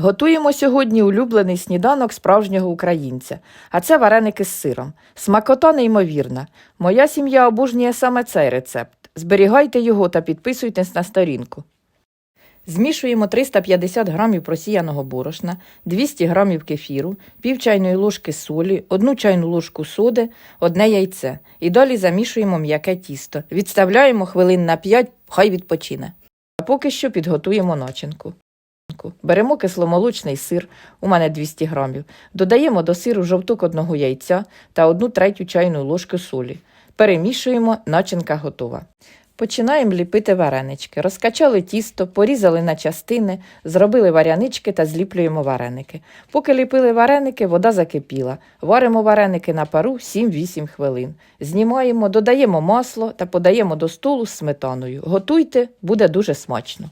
Готуємо сьогодні улюблений сніданок справжнього українця, а це вареники з сиром. Смакота неймовірна. Моя сім'я обожнює саме цей рецепт. Зберігайте його та підписуйтесь на сторінку. Змішуємо 350 грамів просіяного борошна, 200 грамів кефіру, пів чайної ложки солі, одну чайну ложку соди, одне яйце. І далі замішуємо м'яке тісто. Відставляємо хвилин на 5, хай відпочине. А поки що підготуємо начинку. Беремо кисломолочний сир, у мене 200 грамів. Додаємо до сиру жовток одного яйця та одну третю чайну ложку солі. Перемішуємо, начинка готова. Починаємо ліпити варенички. Розкачали тісто, порізали на частини, зробили варянички та зліплюємо вареники. Поки ліпили вареники, вода закипіла. Варимо вареники на пару 7-8 хвилин. Знімаємо, додаємо масло та подаємо до столу з сметаною. Готуйте, буде дуже смачно.